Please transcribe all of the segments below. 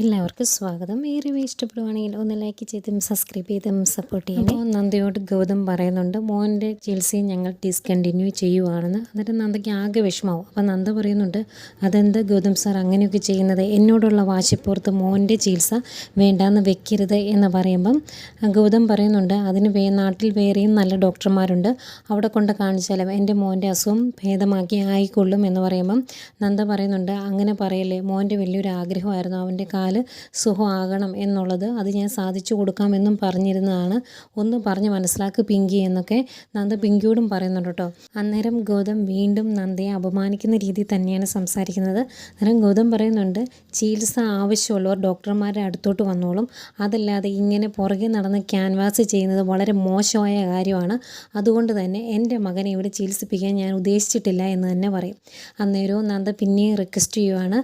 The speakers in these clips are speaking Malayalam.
എല്ലാവർക്കും സ്വാഗതം. ഈ റിവ്യൂ ഇഷ്ടപ്പെടുവാണെങ്കിൽ ഒന്ന് ലൈക്ക് ചെയ്തും സബ്സ്ക്രൈബ് ചെയ്തും സപ്പോർട്ട് ചെയ്യണം. അപ്പോൾ നന്ദയോട് ഗൗതം പറയുന്നുണ്ട് മോന്റെ ചികിത്സയും ഞങ്ങൾ ഡിസ്കണ്ടിന്യൂ ചെയ്യുവാണെന്ന്. എന്നിട്ട് നന്ദയ്ക്ക് ആകെ വിഷമാവും അപ്പോൾ നന്ദ പറയുന്നുണ്ട് അതെന്ത് ഗൗതം സാർ അങ്ങനെയൊക്കെ ചെയ്യുന്നത്? എന്നോടുള്ള വാശിപ്പുറത്ത് മോന്റെ ചികിത്സ വേണ്ടാന്ന് വെക്കരുത് എന്ന് പറയുമ്പം ഗൗതം പറയുന്നുണ്ട് അതിന് വേ നാട്ടിൽ വേറെയും നല്ല ഡോക്ടർമാരുണ്ട്. അവിടെ കൊണ്ട് കാണിച്ചാലും എന്റെ മോന്റെ അസുഖം ഭേദമാക്കി ആയിക്കൊള്ളും എന്ന് പറയുമ്പം നന്ദ പറയുന്നുണ്ട് അങ്ങനെ പറയല്ലേ മോന്റെ വലിയൊരു ആഗ്രഹമായിരുന്നു. അവന്റെ കാൽ സുഖമാകണം എന്നുള്ളത് അത് ഞാൻ സാധിച്ചു കൊടുക്കാമെന്നും പറഞ്ഞിരുന്നതാണ്. ഒന്ന് പറഞ്ഞ് മനസ്സിലാക്കി പിങ്കി എന്നൊക്കെ നന്ദ പിങ്കിയോടും പറയുന്നുണ്ട് കേട്ടോ. അന്നേരം ഗൗതം വീണ്ടും നന്ദയെ അപമാനിക്കുന്ന രീതി തന്നെയാണ് സംസാരിക്കുന്നത്. അന്നേരം ഗൗതം പറയുന്നുണ്ട് ചികിത്സ ആവശ്യമുള്ളവർ ഡോക്ടർമാരുടെ അടുത്തോട്ട് വന്നോളും. അതല്ലാതെ ഇങ്ങനെ പുറകെ നടന്ന് ക്യാൻവാസ് ചെയ്യുന്നത് വളരെ മോശമായ കാര്യമാണ്. അതുകൊണ്ട് തന്നെ എന്റെ മകനെ ഇവിടെ ചികിത്സിപ്പിക്കാൻ ഞാൻ ഉദ്ദേശിച്ചിട്ടില്ല എന്ന് തന്നെ പറയും. അന്നേരവും നന്ദ പിന്നെയും റിക്വസ്റ്റ് ചെയ്യുവാണ്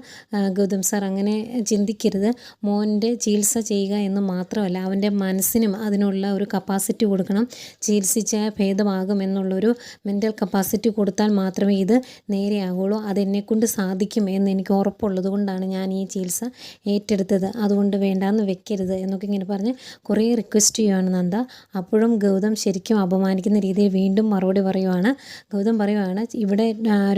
ഗൗതം സാർ അങ്ങനെ ചിന്തിക്കരുത് മോന്റെ ചികിത്സ ചെയ്യുക എന്ന് മാത്രമല്ല അവന്റെ മനസ്സിനും അതിനുള്ള ഒരു കപ്പാസിറ്റി കൊടുക്കണം. ചികിത്സിച്ച ഭേദമാകും എന്നുള്ളൊരു മെന്റൽ കപ്പാസിറ്റി കൊടുത്താൽ മാത്രമേ ഇത് നേരെയാകുള്ളൂ അതെന്നെക്കൊണ്ട് സാധിക്കും എന്ന് എനിക്ക് ഉറപ്പുള്ളത് കൊണ്ടാണ് ഞാൻ ഈ ചികിത്സ ഏറ്റെടുത്തത്. അതുകൊണ്ട് വേണ്ടാന്ന് വെക്കരുത് എന്നൊക്കെ ഇങ്ങനെ പറഞ്ഞ് കുറേ റിക്വസ്റ്റ് ചെയ്യുവാണ് നന്ദ. അപ്പോഴും ഗൗതം ശരിക്കും അപമാനിക്കുന്ന രീതിയിൽ വീണ്ടും മറുപടി പറയുവാണ്. ഗൗതം പറയുവാണ് ഇവിടെ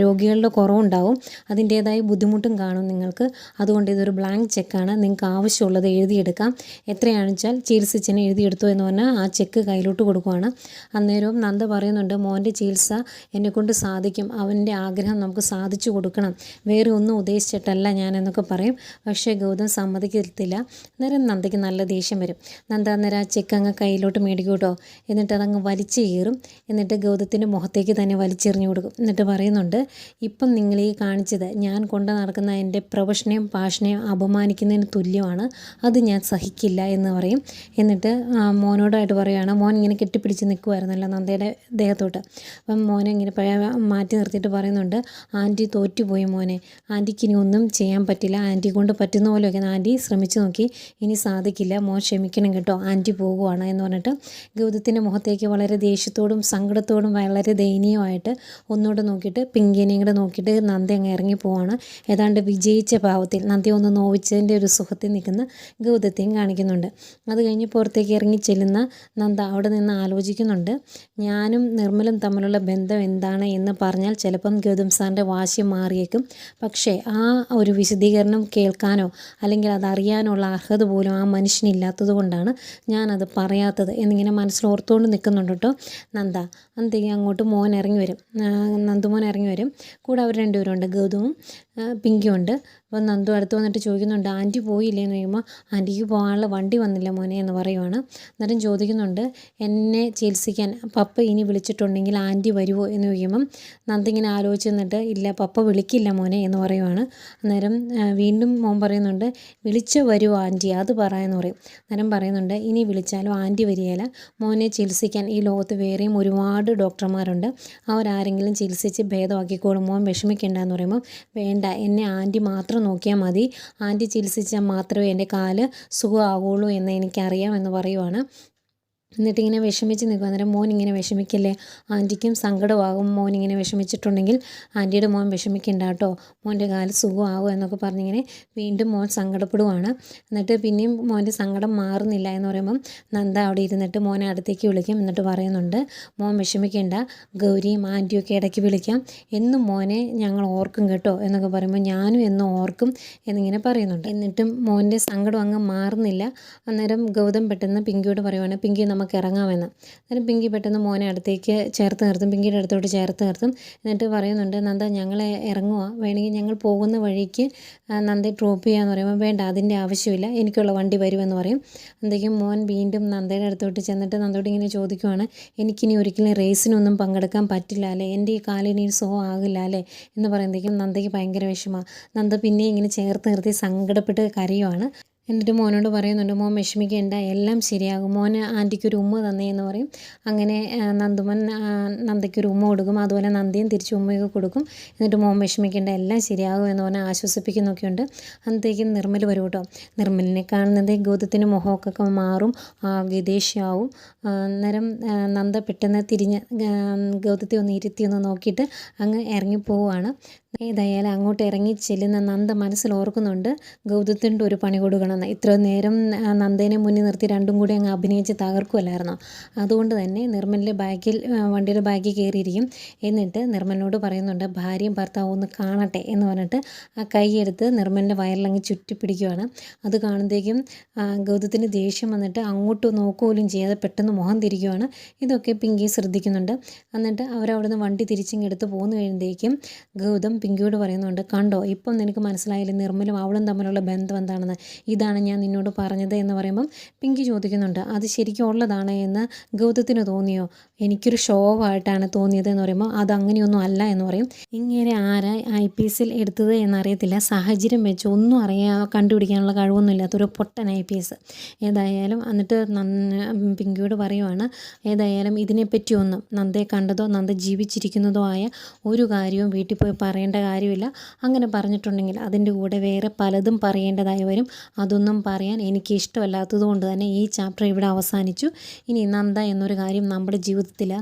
രോഗികളുടെ കുറവുണ്ടാവും. അതിന്റേതായ ബുദ്ധിമുട്ടും കാണും നിങ്ങൾക്ക്. അതുകൊണ്ട് ഇതൊരു ബ്ലാങ്ക് ചെക്കാണ് നിങ്ങൾക്ക് ആവശ്യമുള്ളത് എഴുതിയെടുക്കാം. എത്രയാണെന്ന് വെച്ചാൽ ചികിത്സിച്ചതിന് എഴുതിയെടുത്തു എന്ന് പറഞ്ഞാൽ ആ ചെക്ക് കയ്യിലോട്ട് കൊടുക്കുവാണ്. അന്നേരവും നന്ദ പറയുന്നുണ്ട് മോന്റെ ചികിത്സ എന്നെക്കൊണ്ട് സാധിക്കും. അവന്റെ ആഗ്രഹം നമുക്ക് സാധിച്ചു കൊടുക്കണം. വേറെ ഒന്നും ഉദ്ദേശിച്ചിട്ടല്ല ഞാൻ എന്നൊക്കെ പറയും. പക്ഷേ ഗൗതം സമ്മതിക്കത്തില്ല. അന്നേരം നന്ദയ്ക്ക് നല്ല ദേഷ്യം വരും. നന്ദ അന്നേരം ആ ചെക്ക് അങ്ങ് കയ്യിലോട്ട് മേടിക്കും കേട്ടോ എന്നിട്ട് അതങ്ങ് വലിച്ചു കീറും. എന്നിട്ട് ഗൗതത്തിന്റെ മുഖത്തേക്ക് തന്നെ വലിച്ചെറിഞ്ഞു കൊടുക്കും. എന്നിട്ട് പറയുന്നുണ്ട് ഇപ്പം നിങ്ങൾ ഈ കാണിച്ചത് ഞാൻ കൊണ്ട് നടക്കുന്ന എന്റെ പ്രൊഫഷനെയും പാഷനെയും അപമാനിക്കുന്നതിന് തുല്യമാണ്. അത് ഞാൻ സഹിക്കില്ല എന്ന് പറയും. എന്നിട്ട് മോനോടായിട്ട് പറയുകയാണ് മോൻ ഇങ്ങനെ കെട്ടിപ്പിടിച്ച് നിൽക്കുമായിരുന്നല്ലോ നന്ദയുടെ ദേഹത്തോട്ട്. അപ്പം മോനെ ഇങ്ങനെ മാറ്റി നിർത്തിയിട്ട് പറയുന്നുണ്ട് ആന്റി തോറ്റുപോയി മോനെ. ആന്റിക്ക് ഇനി ഒന്നും ചെയ്യാൻ പറ്റില്ല. ആന്റി കൊണ്ട് പറ്റുന്ന പോലെയൊക്കെ ആന്റി ശ്രമിച്ചു നോക്കി. ഇനി സാധിക്കില്ല. മോൻ ക്ഷമിക്കണം കേട്ടോ. ആന്റി പോകുവാണ് എന്ന് പറഞ്ഞിട്ട് ഗൗതത്തിന്റെ മുഖത്തേക്ക് വളരെ ദേഷ്യത്തോടും സങ്കടത്തോടും വളരെ ദയനീയമായിട്ട് ഒന്നുകൂടെ നോക്കിയിട്ട് പിങ്കിനെയും കൂടെ നോക്കിയിട്ട് നന്ദി അങ്ങ് ഇറങ്ങി പോവാണ്. ഏതാണ്ട് വിജയിച്ച ഭാവത്തിൽ നന്ദി ഒന്ന് നോവിച്ചതിന്റെ ഒരു സുഖത്തിൽ നിൽക്കുന്ന ഗൗതത്തെയും കാണിക്കുന്നുണ്ട്. അത് കഴിഞ്ഞ് പുറത്തേക്ക് ഇറങ്ങി ചെല്ലുന്ന നന്ദ അവിടെ നിന്ന് ആലോചിക്കുന്നുണ്ട്. ഞാനും നിർമ്മലും തമ്മിലുള്ള ബന്ധം എന്താണ് എന്ന് പറഞ്ഞാൽ ചിലപ്പം ഗൗതം സാറിന്റെ വാശി മാറിയേക്കും. പക്ഷേ ആ ഒരു വിശദീകരണം കേൾക്കാനോ അല്ലെങ്കിൽ അത് അറിയാനുള്ള അർഹത പോലും ആ മനുഷ്യനില്ലാത്തത് കൊണ്ടാണ് ഞാനത് പറയാത്തത് എന്നിങ്ങനെ മനസ്സിൽ ഓർത്തുകൊണ്ട് നിൽക്കുന്നുണ്ട് കേട്ടോ നന്ദ. അന്തേക്ക് അങ്ങോട്ട് മോൻ ഇറങ്ങി വരും. നന്ദുമോൻ ഇറങ്ങി വരും. കൂടെ അവർ രണ്ടുപേരുണ്ട്. ഗൗതവും പിങ്കിയും ഉണ്ട് അപ്പോൾ നന്ദു അടുത്ത് വന്നിട്ട് ചോദിക്കുന്നുണ്ട് ആന്റി പോയില്ലേ എന്ന് ചോദിക്കുമ്പോൾ ആന്റിക്ക് പോകാനുള്ള വണ്ടി വന്നില്ല മോനെ എന്ന് പറയുവാണ്. അന്നേരം ചോദിക്കുന്നുണ്ട് എന്നെ ചികിത്സിക്കാൻ പപ്പ ഇനി വിളിച്ചിട്ടുണ്ടെങ്കിൽ ആന്റി വരുമോ എന്ന് ചോദിക്കുമ്പം നന്ദി ഇങ്ങനെ ആലോചിച്ച് നിന്നിട്ട് ഇല്ല പപ്പ വിളിക്കില്ല മോനെ എന്ന് പറയുവാണ്. അന്നേരം വീണ്ടും മോൻ പറയുന്നുണ്ട് വിളിച്ച് വരുമോ ആന്റി? അത് പറയാമെന്ന് പറയും. അന്നേരം പറയുന്നുണ്ട് ഇനി വിളിച്ചാലും ആന്റി വരികയില്ല മോനെ ചികിത്സിക്കാൻ ഈ ലോകത്ത് വേറെയും ഒരുപാട് ഡോക്ടർമാരുണ്ട്. അവരാരെങ്കിലും ചികിത്സിച്ച് ഭേദമാക്കിക്കോളും. മോൻ വിഷമിക്കേണ്ട എന്ന് പറയുമ്പോൾ വേണ്ട എന്നെ ആന്റി മാത്രം നോക്കിയാൽ മതി. ആന്റി ചികിത്സിച്ചാൽ മാത്രമേ എന്റെ കാൽ സുഖമാകുള്ളൂ എന്ന് എനിക്കറിയാം എന്ന് പറയുവാണ്. എന്നിട്ട് ഇങ്ങനെ വിഷമിച്ച് നിൽക്കും. അന്നേരം മോൻ ഇങ്ങനെ വിഷമിക്കല്ലേ? ആന്റിക്കും സങ്കടമാകും. മോൻ ഇങ്ങനെ വിഷമിച്ചിട്ടുണ്ടെങ്കിൽ ആന്റിയുടെ മോൻ വിഷമിക്കണ്ട കേട്ടോ. മോന്റെ കാൽ സുഖമാകും എന്നൊക്കെ പറഞ്ഞിങ്ങനെ വീണ്ടും മോൻ സങ്കടപ്പെടുവാണ്. എന്നിട്ട് പിന്നെയും മോന്റെ സങ്കടം മാറുന്നില്ല എന്ന് പറയുമ്പം നന്ദ അവിടെ ഇരുന്നിട്ട് മോനെ അടുത്തേക്ക് വിളിക്കും. എന്നിട്ട് പറയുന്നുണ്ട് മോൻ വിഷമിക്കേണ്ട. ഗൗരിയും ആന്റിയും ഒക്കെ ഇടയ്ക്ക് വിളിക്കാം. എന്നും മോനെ ഞങ്ങൾ ഓർക്കും കേട്ടോ എന്നൊക്കെ പറയുമ്പോൾ ഞാനും എന്നും ഓർക്കും എന്നിങ്ങനെ പറയുന്നുണ്ട്. എന്നിട്ടും മോന്റെ സങ്കടം അങ്ങ് മാറുന്നില്ല. അന്നേരം ഗൗതം പെട്ടെന്ന് പിങ്കിയോട് പറയുവാണ് പിങ്കി നമുക്ക് ഇറങ്ങാമെന്ന്. അന്നേരം പിങ്കി പെട്ടെന്ന് മോനെ അടുത്തേക്ക് ചേർത്ത് നിർത്തും. പിങ്കിയുടെ അടുത്തോട്ട് ചേർത്ത് നിർത്തും. എന്നിട്ട് പറയുന്നുണ്ട് നന്ദ ഞങ്ങളെ ഇറങ്ങുക വേണമെങ്കിൽ ഞങ്ങൾ പോകുന്ന വഴിക്ക് നന്ദി നന്ദയെ ഡ്രോപ്പ് ചെയ്യാന്ന് പറയുമ്പോൾ വേണ്ട അതിന്റെ ആവശ്യമില്ല. എനിക്കുള്ള വണ്ടി വരുമെന്ന് പറയും. അന്തേക്കും മോൻ വീണ്ടും നന്ദയുടെ അടുത്തോട്ട് ചെന്നിട്ട് നന്ദയോട് ഇങ്ങനെ ചോദിക്കുവാണ് എനിക്കിനി ഒരിക്കലും റേസിനൊന്നും പങ്കെടുക്കാൻ പറ്റില്ല അല്ലേ? എന്റെ ഈ കാലിനി സോ ആകില്ല അല്ലേ? എന്ന് പറയുമ്പോഴേക്കും നന്ദയ്ക്ക് ഭയങ്കര വിഷമമാണ് നന്ദ പിന്നെ ഇങ്ങനെ ചേർത്ത് നിർത്തി സങ്കടപ്പെട്ട് കരയുവാണ്. എന്നിട്ട് മോനോട് പറയുന്നുണ്ട് മോൻ വിഷമിക്കേണ്ട എല്ലാം ശരിയാകും. മോന് ആന്റിക്കൊരു ഉമ്മ തന്നേ എന്ന് പറയും. അങ്ങനെ നന്ദുമൻ നന്ദയ്ക്കൊരു ഉമ്മ കൊടുക്കും. അതുപോലെ നന്ദിയും തിരിച്ച് ഉമ്മയൊക്കെ കൊടുക്കും. എന്നിട്ട് മോൻ വിഷമിക്കേണ്ട എല്ലാം ശരിയാകും എന്ന് പറഞ്ഞ് ആശ്വസിപ്പിക്കുന്നൊക്കെയുണ്ട്. അന്നത്തേക്കും നിർമ്മൽ വരും കേട്ടോ. നിർമ്മലിനെ കാണുന്നത് ഗോതത്തിന് മുഖമൊക്കെ മാറും ഗതേഷ്യാവും അന്നേരം നന്ദ പെട്ടെന്ന് തിരിഞ്ഞ് ഗൗതത്തെ ഒന്ന് ഇരുത്തി ഒന്ന് നോക്കിയിട്ട് അങ്ങ് ഇറങ്ങിപ്പോവുകയാണ് ഏതായാലും അങ്ങോട്ട് ഇറങ്ങി ചെല്ലുന്ന നന്ദ മനസ്സിൽ ഓർക്കുന്നുണ്ട്. ഗൗതത്തിന്റെ ഒരു പണി കൊടുക്കണമെന്ന്. ഇത്ര നേരം നന്ദേനെ മുന്നിൽ നിർത്തി രണ്ടും കൂടി അങ്ങ് അഭിനയിച്ച് തകർക്കുമല്ലായിരുന്നോ അതുകൊണ്ട് തന്നെ നിർമ്മലിന്റെ ബാഗിൽ വണ്ടിയുടെ ബാഗിൽ കയറിയിരിക്കും. എന്നിട്ട് നിർമ്മലിനോട് പറയുന്നുണ്ട് ഭാര്യയും ഭർത്താവും ഒന്ന് കാണട്ടെ എന്ന് പറഞ്ഞിട്ട് ആ കൈയെടുത്ത് നിർമ്മലിന്റെ വയറിലങ്ങ് ചുറ്റി പിടിക്കുകയാണ് അത് കാണുമ്പോഴേക്കും ഗൗതത്തിന് ദേഷ്യം വന്നിട്ട് അങ്ങോട്ട് നോക്കുകയും ചെയ്യാതെ പെട്ടെന്ന് മുഖം തിരിക്കുകയാണ് ഇതൊക്കെ പിങ്കി ശ്രദ്ധിക്കുന്നുണ്ട്. എന്നിട്ട് അവരവിടുന്ന് വണ്ടി തിരിച്ചിങ്ങെടുത്ത് പോകുന്നു കഴിയുമ്പോഴേക്കും ഗൗതം പിങ്കിയോട് പറയുന്നുണ്ട് കണ്ടോ ഇപ്പം നിനക്ക് മനസ്സിലായില്ലേ നിർമ്മലും അവളും തമ്മിലുള്ള ബന്ധം എന്താണെന്ന്? ഇതാണ് ഞാൻ നിന്നോട് പറഞ്ഞത് എന്ന് പറയുമ്പം പിങ്കി ചോദിക്കുന്നുണ്ട് അത് ശരിക്കും ഉള്ളതാണ് എന്ന് ഗൗതത്തിന് തോന്നിയോ? എനിക്കൊരു ഷോ ആയിട്ടാണ് തോന്നിയത് എന്ന് പറയുമ്പോൾ അത് അങ്ങനെയൊന്നും അല്ല എന്ന് പറയും. ഇങ്ങനെ ആരാ ഐ പി എസിൽ എടുത്തത് എന്നറിയത്തില്ല. സാഹചര്യം വെച്ച് ഒന്നും അറിയാ കണ്ടുപിടിക്കാനുള്ള കഴിവൊന്നും ഇല്ലാത്തൊരു പൊട്ടൻ ഐ പി എസ്. ഏതായാലും എന്നിട്ട് പിങ്കിയോട് പറയുവാണ് ഏതായാലും ഇതിനെപ്പറ്റി ഒന്നും നന്ദയെ കണ്ടതോ നന്ദ ജീവിച്ചിരിക്കുന്നതോ ആയ ഒരു കാര്യവും വീട്ടിൽ പോയി പറയേണ്ട കാര്യമില്ല. അങ്ങനെ പറഞ്ഞിട്ടുണ്ടെങ്കിൽ അതിന്റെ കൂടെ വേറെ പലതും പറയേണ്ടതായി വരും. അതൊന്നും പറയാൻ എനിക്ക് ഇഷ്ടമല്ലാത്തത് കൊണ്ട് തന്നെ ഈ ചാപ്റ്റർ ഇവിടെ അവസാനിച്ചു. ഇനി നന്ദ എന്നൊരു കാര്യം നമ്മുടെ ജീവിതത്തിൽ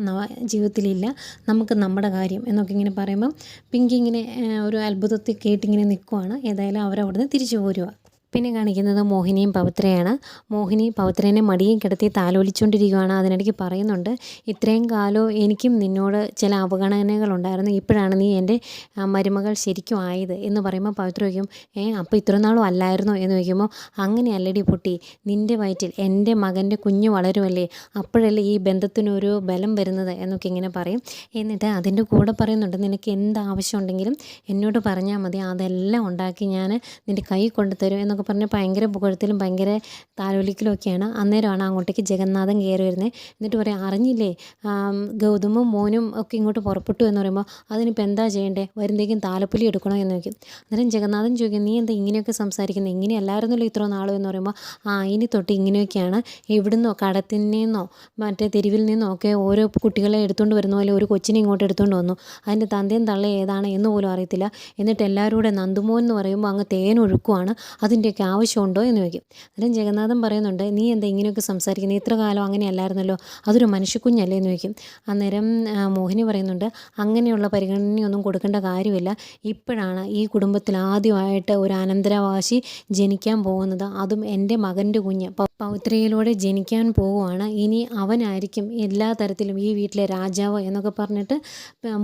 ജീവിതത്തിലില്ല. നമുക്ക് നമ്മുടെ കാര്യം എന്നൊക്കെ ഇങ്ങനെ പറയുമ്പം പിങ്കി ഇങ്ങനെ ഒരു അത്ഭുതത്തിൽ കേട്ടിങ്ങനെ നിൽക്കുവാണ് ഏതായാലും അവരവിടുന്ന് തിരിച്ചു പോരുക പിന്നെ കാണിക്കുന്നത് മോഹിനിയും പവിത്രയാണ്. മോഹിനി പവിത്രേനെ മടിയും കിടത്തി താലോലിച്ചുകൊണ്ടിരിക്കുകയാണ്. അതിനിടയ്ക്ക് പറയുന്നുണ്ട് ഇത്രയും കാലവും എനിക്കും നിന്നോട് ചില അവഗണനകളുണ്ടായിരുന്നു ഇപ്പോഴാണ് നീ എന്റെ മരുമകൾ ശരിക്കും ആയത്. എന്ന് പറയുമ്പോൾ പവിത്ര ചോദിക്കും ഏ അപ്പോൾ ഇത്ര നാളും അല്ലായിരുന്നോ? എന്ന് ചോദിക്കുമ്പോൾ അങ്ങനെയല്ലടി പൊട്ടി. നിന്റെ വയറ്റിൽ എന്റെ മകന്റെ കുഞ്ഞ് വളരുമല്ലേ? അപ്പോഴല്ലേ ഈ ബന്ധത്തിനൊരു ബലം വരുന്നത്? എന്നൊക്കെ ഇങ്ങനെ പറയും. എന്നിട്ട് അതിന്റെ കൂടെ പറയുന്നുണ്ട് നിനക്ക് എന്ത് ആവശ്യമുണ്ടെങ്കിലും എന്നോട് പറഞ്ഞാൽ മതി. അതെല്ലാം ഉണ്ടാക്കി ഞാൻ നിന്റെ കൈ കൊണ്ടുതരും എന്നൊക്കെ പറഞ്ഞ് ഭയങ്കര പുകഴത്തിലും ഭയങ്കര താലോലിക്കലും ഒക്കെയാണ് അന്നേരമാണ് അങ്ങോട്ടേക്ക് ജഗന്നാഥൻ കയറി വരുന്നത് എന്നിട്ട് പറയാം അറിഞ്ഞില്ലേ? ഗൗതമും മോനും ഒക്കെ ഇങ്ങോട്ട് പുറപ്പെട്ടു എന്ന് പറയുമ്പോൾ അതിനിപ്പോൾ എന്താ ചെയ്യേണ്ടേ? വരുന്നേക്കും താലപ്പൊലി എടുക്കണോ? എന്ന് നോക്കി അന്നേരം ജഗന്നാഥൻ ചോദിക്കും നീ എന്താ ഇങ്ങനെയൊക്കെ സംസാരിക്കുന്നത് ഇങ്ങനെയല്ലായിരുന്നല്ലോ ഇത്ര നാളും എന്ന് പറയുമ്പോൾ ആ ഇനി തൊട്ട് ഇങ്ങനെയൊക്കെയാണ്. എവിടുന്നോ കടത്തിൽ നിന്നോ മറ്റേ തെരുവിൽ നിന്നോ ഒക്കെ ഓരോ കുട്ടികളെ എടുത്തുകൊണ്ട് വരുന്ന പോലെ ഒരു കൊച്ചിനെ ഇങ്ങോട്ട് എടുത്തുകൊണ്ട് വന്നു. അതിന്റെ തന്തയും തള്ളയും ഏതാണ് എന്ന് പോലും അറിയത്തില്ല. എന്നിട്ട് എല്ലാവരും കൂടെ നന്ദുമോൻ എന്ന് പറയുമ്പോൾ അങ്ങ് തേൻ ഒഴുക്കുവാണ് അതിന്റെയൊക്കെ ആവശ്യമുണ്ടോ എന്ന് ചോദിക്കും. അന്നേരം ജഗന്നാഥൻ പറയുന്നുണ്ട് നീ എന്താ ഇങ്ങനെയൊക്കെ സംസാരിക്കുന്നത് ഇത്ര കാലം അങ്ങനെ അല്ലായിരുന്നല്ലോ അതൊരു മനുഷ്യക്കുഞ്ഞല്ലേ? എന്ന് ചോദിക്കും. അന്നേരം മോഹിനി പറയുന്നുണ്ട് അങ്ങനെയുള്ള പരിഗണനയൊന്നും കൊടുക്കേണ്ട കാര്യമില്ല. ഇപ്പോഴാണ് ഈ കുടുംബത്തിൽ ആദ്യമായിട്ട് ഒരു അനന്തരാവകാശി ജനിക്കാൻ പോകുന്നത്. അതും എന്റെ മകന്റെ കുഞ്ഞ്. പൗത്രയിലൂടെ ജനിക്കാൻ പോവുകയാണ്. ഇനി അവനായിരിക്കും എല്ലാ തരത്തിലും ഈ വീട്ടിലെ രാജാവ് എന്നൊക്കെ പറഞ്ഞിട്ട്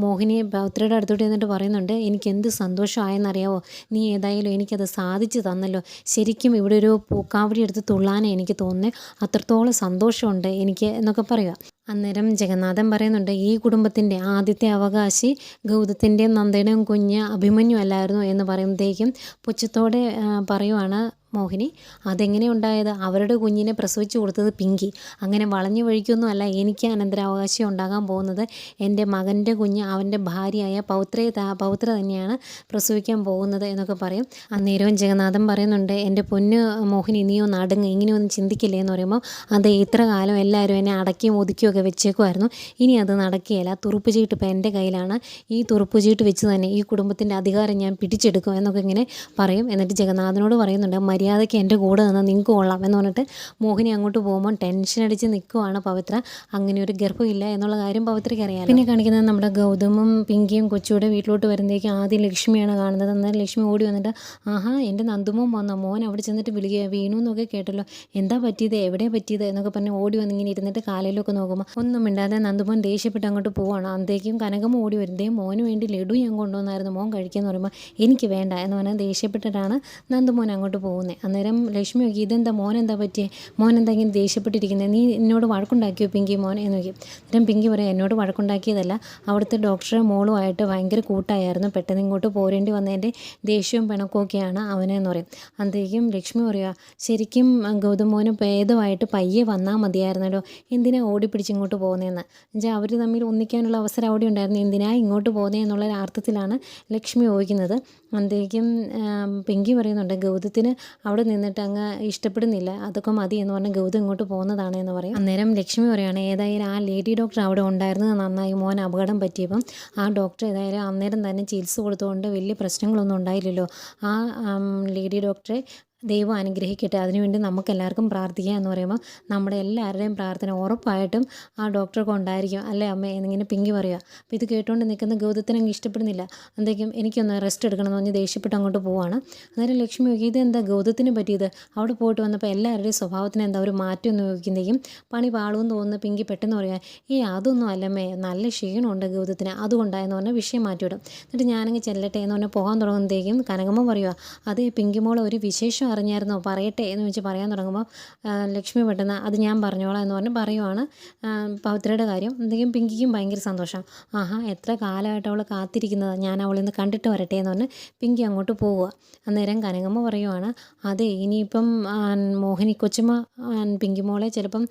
മോഹിനി പൗത്രിയുടെ അടുത്തോട്ട് ചെന്നിട്ട് പറയുന്നുണ്ട് എനിക്ക് എന്ത് സന്തോഷമായെന്നറിയാവോ? നീ ഏതായാലും എനിക്കത് സാധിച്ചു തന്നല്ലോ. ശരിക്കും ഇവിടെ ഒരു പൂക്കാവടി എടുത്ത് തുള്ളാനേ എനിക്ക് തോന്നുന്നത് അത്രത്തോളം സന്തോഷമുണ്ട് എനിക്ക് എന്നൊക്കെ പറയുക. അന്നേരം ജഗന്നാഥൻ പറയുന്നുണ്ട് ഈ കുടുംബത്തിന്റെ ആദ്യത്തെ അവകാശി ഗൗതത്തിന്റെയും നന്ദയുടെയും കുഞ്ഞ് അഭിമന്യു അല്ലായിരുന്നു? എന്ന് പറയുമ്പോഴത്തേക്കും പുച്ഛത്തോടെ പറയുവാണ് മോഹിനി അതെങ്ങനെ ഉണ്ടായത്? അവരുടെ കുഞ്ഞിനെ പ്രസവിച്ചു കൊടുത്തത് പിങ്കി. അങ്ങനെ വളഞ്ഞു വഴിക്കൊന്നും അല്ല എനിക്ക് അനന്തരാവകാശം ഉണ്ടാകാൻ പോകുന്നത്. എന്റെ മകന്റെ കുഞ്ഞ് അവന്റെ ഭാര്യയായ പൗത്രയെ പൗത്ര തന്നെയാണ് പ്രസവിക്കാൻ പോകുന്നത് എന്നൊക്കെ പറയും. അന്നേരവും ജഗന്നാഥൻ പറയുന്നുണ്ട് എന്റെ പൊന്ന് മോഹിനി നീ ഒന്ന് അടങ്ങ്. ഇങ്ങനെയൊന്നും ചിന്തിക്കില്ലേ? എന്ന് പറയുമ്പോൾ അത് ഇത്ര കാലം എല്ലാവരും എന്നെ അടക്കിയും ഒതുക്കിയും ഒക്കെ വെച്ചേക്കുമായിരുന്നു ഇനി അത് നടക്കുകയില്ല. തുറുപ്പ് ചീട്ട് ഇപ്പം എന്റെ കയ്യിലാണ്. ഈ തുറുപ്പ് ചീട്ട് വെച്ച് തന്നെ ഈ കുടുംബത്തിന്റെ അധികാരം ഞാൻ പിടിച്ചെടുക്കും എന്നൊക്കെ ഇങ്ങനെ പറയും. എന്നിട്ട് ജഗന്നാഥനോട് പറയുന്നുണ്ട് മര്യാദയ്ക്ക് എന്റെ കൂടെ നിന്ന് നിങ്ങൾക്ക് കൊള്ളാം എന്ന് പറഞ്ഞിട്ട് മോഹിനി അങ്ങോട്ട് പോകുമ്പോൾ ടെൻഷൻ അടിച്ച് നിൽക്കുവാണ് പവിത്ര. അങ്ങനെ ഒരു ഗർഭമില്ല എന്നുള്ള കാര്യം പവിത്രയ്ക്ക് അറിയാം പിന്നെ കാണിക്കുന്നത് നമ്മുടെ ഗൗതമും പിങ്കിയും കൊച്ചുകൂടെ വീട്ടിലോട്ട് വരുമ്പോഴേക്കും ആദ്യം ലക്ഷ്മിയാണ് കാണുന്നത്. എന്നാൽ ലക്ഷ്മി ഓടി വന്നിട്ട് ആഹാ എന്റെ നന്ദുമോൻ വന്ന? മോൻ അവിടെ ചെന്നിട്ട് വിളിക്കുക വീണു എന്നൊക്കെ കേട്ടല്ലോ. എന്താ പറ്റിയത്? എവിടെയാണ് പറ്റിയത്? എന്നൊക്കെ പറഞ്ഞ് ഓടി വന്ന് ഇങ്ങനെ ഇരുന്നിട്ട് കാലയിലൊക്കെ നോക്കുമ്പോൾ ഒന്നും മിണ്ടാതെ നന്ദുമോൻ ദേഷ്യപ്പെട്ട് അങ്ങോട്ട് പോവാണ്. അന്തേക്കും കനകം ഓടി വരും. ദേ മോന് വേണ്ടി ലഡു ഞാൻ കൊണ്ടുവന്നായിരുന്നു. മോൻ കഴിക്കുക എന്ന് പറയുമ്പോൾ എനിക്ക് വേണ്ട എന്ന് പറഞ്ഞാൽ ദേഷ്യപ്പെട്ടിട്ടാണ് നന്ദുമോൻ അങ്ങോട്ട് പോകുന്നത്. അന്നേരം ലക്ഷ്മി നോക്കി ഇതെന്താ മോൻ എന്താ പറ്റിയേ? മോൻ ഇങ്ങനെ ദേഷ്യപ്പെട്ടിരിക്കുന്നത് നീ എന്നോട് വഴക്കുണ്ടാക്കിയോ പിങ്കി മോൻ എന്ന് നോക്കി അന്നേരം പിങ്കി പറയാം എന്നോട് വഴക്കുണ്ടാക്കിയതല്ല. അവിടുത്തെ ഡോക്ടറെ മോളുമായിട്ട് ഭയങ്കര കൂട്ടായിരുന്നു. പെട്ടെന്ന് ഇങ്ങോട്ട് പോരേണ്ടി വന്നതിന്റെ ദേഷ്യവും പിണക്കമൊക്കെയാണ് അവനെന്ന് പറയും. അന്നേക്കും ലക്ഷ്മി പറയുക ശരിക്കും ഗൗതം മോന് ഭേദമായിട്ട് പയ്യെ വന്നാൽ മതിയായിരുന്നല്ലോ. എന്തിനാ ഓടിപ്പിടിച്ച് ഇങ്ങോട്ട് പോകുന്നതെന്ന് എന്നുവെച്ചാൽ അവർ തമ്മിൽ ഒന്നിക്കാനുള്ള അവസരം അവിടെ ഉണ്ടായിരുന്നു. എന്തിനാ ഇങ്ങോട്ട് പോകുന്നത് എന്നുള്ള അർത്ഥത്തിലാണ് ലക്ഷ്മി ചോദിക്കുന്നത്. അന്നേക്കും പിങ്കി പറയുന്നുണ്ട് ഗൗതത്തിന് അവിടെ നിന്നിട്ട് അങ്ങ് ഇഷ്ടപ്പെടുന്നില്ല. അതൊക്കെ മതി എന്ന് പറഞ്ഞ് ഗൗതം ഇങ്ങോട്ട് പോകുന്നതാണ് എന്ന് പറയും. അന്നേരം ലക്ഷ്മി പറയുകയാണ് ഏതായാലും ആ ലേഡി ഡോക്ടർ അവിടെ ഉണ്ടായിരുന്നത് നന്നായി. മോൻ അപകടം പറ്റിയപ്പം ആ ഡോക്ടർ ഏതായാലും അന്നേരം തന്നെ ചികിത്സ കൊടുത്തുകൊണ്ട് വലിയ പ്രശ്നങ്ങളൊന്നും ഉണ്ടായില്ലല്ലോ. ആ ലേഡി ഡോക്ടറെ ദൈവം അനുഗ്രഹിക്കട്ടെ. അതിനുവേണ്ടി നമുക്ക് എല്ലാവർക്കും പ്രാർത്ഥിക്കുക എന്ന് പറയുമ്പോൾ നമ്മുടെ എല്ലാവരുടെയും പ്രാർത്ഥന ഉറപ്പായിട്ടും ആ ഡോക്ടർക്ക് ഉണ്ടായിരിക്കും. അല്ലേ അമ്മ? എന്നിങ്ങനെ പിങ്കി പറയുക. അപ്പോൾ ഇത് കേട്ടുകൊണ്ട് നിൽക്കുന്ന ഗൗതത്തിന് അങ്ങ് ഇഷ്ടപ്പെടുന്നില്ല. എന്തെങ്കിലും എനിക്കൊന്ന് റെസ്റ്റ് എടുക്കണം എന്ന് പറഞ്ഞ് ദേഷ്യപ്പെട്ട് അങ്ങോട്ട് പോവാണ്. അന്നേരം ലക്ഷ്മി നോക്കി ഇതെന്താ ഗൗതത്തിന് പറ്റിയത്? അവിടെ പോയിട്ട് വന്നപ്പോൾ എല്ലാവരുടെയും സ്വഭാവത്തിന് എന്താ ഒരു മാറ്റം ഒന്ന് നോക്കിക്കുന്നേക്കും പണി പാളുമെന്ന് തോന്നുന്ന പിങ്കി പെട്ടെന്ന് പറയാം ഈ അതൊന്നും അല്ലമ്മേ നല്ല ക്ഷീണമുണ്ട് ഗൗതത്തിന്. അതുകൊണ്ടായെന്ന് പറഞ്ഞാൽ വിഷയം മാറ്റിവിടും. എന്നിട്ട് ഞാനങ്ങ് ചെല്ലട്ടെ എന്ന് പറഞ്ഞാൽ പോകാൻ തുടങ്ങുന്നതേക്കും കനകമ്മ പറയുക അതേ പിങ്കിമോളെ ഒരു വിശേഷം അറിഞ്ഞായിരുന്നോ? പറയട്ടെ എന്ന് വെച്ച് പറയാൻ തുടങ്ങുമ്പോൾ ലക്ഷ്മി പെട്ടെന്ന് അത് ഞാൻ പറഞ്ഞോളാം എന്ന് പറഞ്ഞ് പറയുവാണ്. പവിത്രയുടെ കാര്യം. എന്തെങ്കിലും പിങ്കിക്കും ഭയങ്കര സന്തോഷം. ആഹാ എത്ര കാലമായിട്ട് അവൾ കാത്തിരിക്കുന്നത്? ഞാൻ അവളിൽ നിന്ന് കണ്ടിട്ട് വരട്ടെ എന്ന് പറഞ്ഞ് പിങ്കി അങ്ങോട്ട് പോവുക. അന്നേരം കനകമ്മ പറയുവാണ് അതെ ഇനിയിപ്പം മോഹിനി കൊച്ചുമ്മ പിങ്കി മോളെ ചിലപ്പം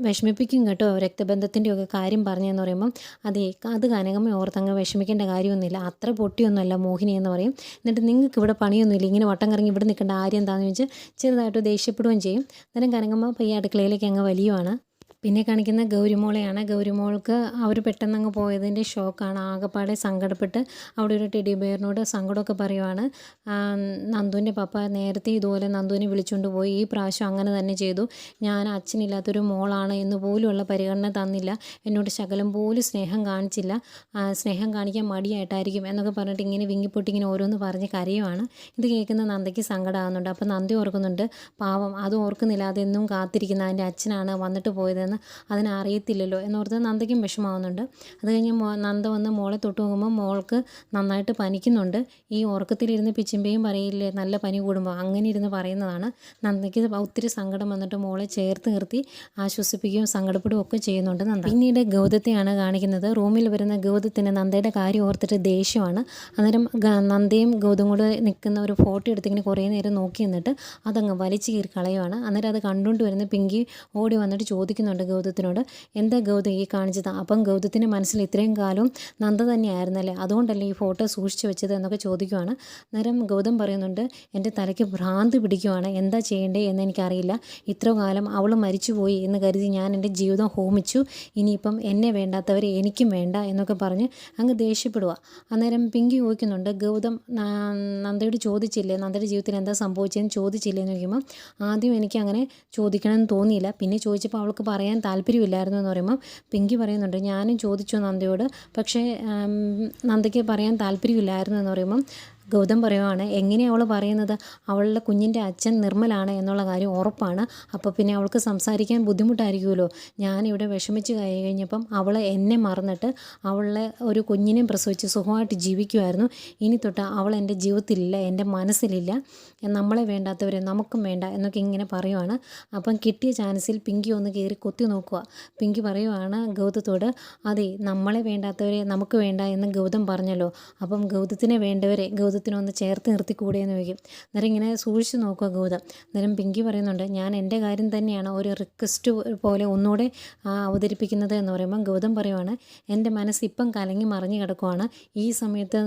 വിഷമിപ്പിക്കും കേട്ടോ. രക്തബന്ധത്തിന്റെ ഒക്കെ കാര്യം പറഞ്ഞതെന്ന് പറയുമ്പം അതെ അത് കനകമ്മ ഓർത്തങ്ങ് വിഷമിക്കേണ്ട കാര്യമൊന്നുമില്ല. അത്ര പൊട്ടിയൊന്നുമല്ല മോഹിനി എന്ന് പറയും. എന്നിട്ട് നിങ്ങൾക്ക് ഇവിടെ പണിയൊന്നുമില്ല. ഇങ്ങനെ വട്ടം കറങ്ങി ഇവിടെ നിൽക്കേണ്ട ആര്യം എന്താണെന്ന് വെച്ച് ചെറുതായിട്ട് ദേഷ്യപ്പെടുകയും ചെയ്യും. അന്നേരം കനകമ്മ പയ്യെ അടുക്കളയിലേക്ക് അങ്ങ് വലിയുവാണ്. പിന്നെ കാണിക്കുന്ന ഗൗരിമോളെയാണ്. ഗൗരിമോൾക്ക് അവർ പെട്ടെന്ന് അങ്ങ് പോയതിന്റെ ഷോക്കാണ്. ആകെപ്പാടെ സങ്കടപ്പെട്ട് അവിടെ ഒരു ടെഡി ബെയറിനോട് സങ്കടമൊക്കെ പറയുവാണ്. നന്ദുവിന്റെ പപ്പ നേരത്തെ ഇതുപോലെ നന്ദുവിനെ വിളിച്ചുകൊണ്ട് പോയി. ഈ പ്രാവശ്യം അങ്ങനെ തന്നെ ചെയ്തു. ഞാൻ അച്ഛനില്ലാത്തൊരു മോളാണ് എന്ന് പോലുമുള്ള പരിഗണന തന്നില്ല. എന്നോട് ശകലം പോലും സ്നേഹം കാണിച്ചില്ല. സ്നേഹം കാണിക്കാൻ മടിയായിട്ടായിരിക്കും എന്നൊക്കെ പറഞ്ഞിട്ട് ഇങ്ങനെ വിങ്ങിപ്പൊട്ടി ഇങ്ങനെ ഓരോന്ന് പറഞ്ഞ് കരയുവാണ്. ഇത് കേൾക്കുന്ന നന്ദയ്ക്ക് സങ്കടമാകുന്നുണ്ട് അപ്പോൾ നന്ദി ഓർക്കുന്നുണ്ട്. പാവം അത് ഓർക്കുന്നില്ല. അതെന്നും കാത്തിരിക്കുന്ന അതിന്റെ അച്ഛനാണ് വന്നിട്ട് പോയതെന്ന് അതിനറിയത്തില്ലല്ലോ എന്നോർത്ത് നന്ദയ്ക്കും വിഷമാവുന്നുണ്ട് അത് കഴിഞ്ഞ് നന്ദ വന്ന് മോളെ തൊട്ട് നോക്കുമ്പോൾ മോൾക്ക് നന്നായിട്ട് പനിക്കുന്നുണ്ട്. ഈ ഉറക്കത്തിലിരുന്ന് പിച്ചിമ്പയും പറയില്ലേ നല്ല പനി കൂടുമ്പോൾ അങ്ങനെ ഇരുന്ന് പറയുന്നതാണ്. നന്ദയ്ക്ക് ഒത്തിരി സങ്കടം വന്നിട്ട് മോളെ ചേർത്ത് നിർത്തി ആശ്വസിപ്പിക്കുകയും സങ്കടപ്പെടുകയും ഒക്കെ ചെയ്യുന്നുണ്ട് നന്ദ. പിന്നീട് ഗൗതത്തെയാണ് കാണിക്കുന്നത്. റൂമിൽ വരുന്ന ഗൗതത്തിന് നന്ദയുടെ കാര്യം ഓർത്തിട്ട് ദേഷ്യമാണ്. അന്നേരം നന്ദയും ഗൗതം കൂടെ നിൽക്കുന്ന ഒരു ഫോട്ടോ എടുത്തിങ്ങനെ കുറേ നേരം നോക്കി നിന്നിട്ട് അതങ്ങ് വലിച്ചു കീറി കളയുവാണ്. അന്നേരം അത് കണ്ടുകൊണ്ട് വരുന്ന പിങ്കി ഓടി വന്നിട്ട് ചോദിക്കുന്നുണ്ട് ഗൗതത്തിനോട് എന്താ ഗൗതം ഈ കാണിച്ചത്? അപ്പം ഗൗതത്തിന്റെ മനസ്സിൽ ഇത്രയും കാലം നന്ദ തന്നെയായിരുന്നല്ലേ? അതുകൊണ്ടല്ലേ ഈ ഫോട്ടോ സൂക്ഷിച്ചു വെച്ചത്? എന്നൊക്കെ ചോദിക്കുവാണ്. നേരം ഗൗതം പറയുന്നുണ്ട് എന്റെ തലയ്ക്ക് ഭ്രാന്ത് പിടിക്കുവാണ്. എന്താ ചെയ്യേണ്ടേ എന്ന് എനിക്കറിയില്ല. ഇത്ര കാലം അവൾ മരിച്ചുപോയി എന്ന് കരുതി ഞാൻ എന്റെ ജീവിതം ഹോമിച്ചു. ഇനിയിപ്പം എന്നെ വേണ്ടാത്തവരെ എനിക്കും വേണ്ട എന്നൊക്കെ പറഞ്ഞ് അങ്ങ് ദേഷ്യപ്പെടുക അന്നേരം പിങ്കി ചോദിക്കുന്നുണ്ട് ഗൗതം നന്ദയോട് ചോദിച്ചില്ലേ? നന്ദയുടെ ജീവിതത്തിൽ എന്താ സംഭവിച്ചതെന്ന് ചോദിച്ചില്ലേ? എന്ന് ചോദിക്കുമ്പോൾ ആദ്യം എനിക്ക് അങ്ങനെ ചോദിക്കണമെന്ന് തോന്നിയില്ല. പിന്നെ ചോദിച്ചപ്പോൾ അവൾക്ക് പറയാൻ താല്പര്യമില്ലായിരുന്നു എന്ന് പറയുമ്പോൾ പിങ്കി പറയുന്നുണ്ട് ഞാനും ചോദിച്ചു നന്ദയോട് പക്ഷേ നന്ദയ്ക്ക് പറയാൻ താല്പര്യമില്ലായിരുന്നു എന്ന് പറയുമ്പം ഗൗതം പറയുവാണ് എങ്ങനെയാണ് അവൾ പറയുന്നത്? അവളുടെ കുഞ്ഞിന്റെ അച്ഛൻ നിർമ്മലാണ് എന്നുള്ള കാര്യം ഉറപ്പാണ്. അപ്പോൾ പിന്നെ അവൾക്ക് സംസാരിക്കാൻ ബുദ്ധിമുട്ടായിരിക്കുമല്ലോ. ഞാനിവിടെ വിഷമിച്ച് കഴിഞ്ഞപ്പം അവൾ എന്നെ മറന്നിട്ട് അവളെ ഒരു കുഞ്ഞിനെ പ്രസവിച്ച് സുഖമായിട്ട് ജീവിക്കുമായിരുന്നു ഇനി തൊട്ട് അവൾ എന്റെ ജീവിതത്തിലില്ല എന്റെ മനസ്സിലില്ല. നമ്മളെ വേണ്ടാത്തവരെ നമുക്കും വേണ്ട എന്നൊക്കെ ഇങ്ങനെ പറയുവാണ്. അപ്പം കിട്ടിയ ചാൻസിൽ പിങ്കി ഒന്ന് കയറി കൊത്തി നോക്കുക. പിങ്കി പറയുവാണ് ഗൗതത്തോട് അതെ നമ്മളെ വേണ്ടാത്തവരെ നമുക്ക് വേണ്ട എന്ന് ഗൗതം പറഞ്ഞല്ലോ. അപ്പം ഗൗതത്തിനെ വേണ്ടവരെ ഗൗതത്തിനൊന്ന് ചേർത്ത് നിർത്തിക്കൂടെ എന്ന് ചോദിക്കും. അന്നേരം ഇങ്ങനെ സൂക്ഷിച്ച് നോക്കുക ഗൗതം. അന്നേരം പിങ്കി പറയുന്നുണ്ട് ഞാൻ എന്റെ കാര്യം തന്നെയാണ് ഒരു റിക്വസ്റ്റ് പോലെ ഒന്നുകൂടെ അവതരിപ്പിക്കുന്നത് എന്ന് പറയുമ്പോൾ ഗൗതം പറയുവാണ് എന്റെ മനസ്സ് ഇപ്പം കലങ്ങി മറിഞ്ഞു കിടക്കുവാണ്. ഈ സമയത്ത്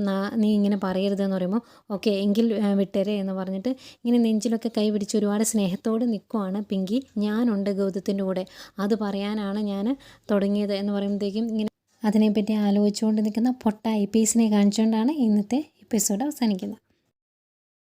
നീ ഇങ്ങനെ പറയരുത് എന്ന് പറയുമ്പോൾ ഓക്കെ എങ്കിൽ വിട്ടരേ എന്ന് പറഞ്ഞിട്ട് ഇങ്ങനെ നെഞ്ചിലൊക്കെ കൈ പിടിച്ച് ഒരുപാട് സ്നേഹത്തോടെ നിൽക്കുവാണ് പിങ്കി. ഞാനുണ്ട് ഗൗതത്തിന്റെ കൂടെ. അത് പറയാനാണ് ഞാൻ തുടങ്ങിയത് എന്ന് പറയുമ്പോഴത്തേക്കും ഇങ്ങനെ അതിനെപ്പറ്റി ആലോചിച്ചുകൊണ്ട് നിൽക്കുന്ന പൊട്ട ഐ കാണിച്ചുകൊണ്ടാണ് ഇന്നത്തെ എപ്പിസോഡ് അവസാനിക്കുന്നത്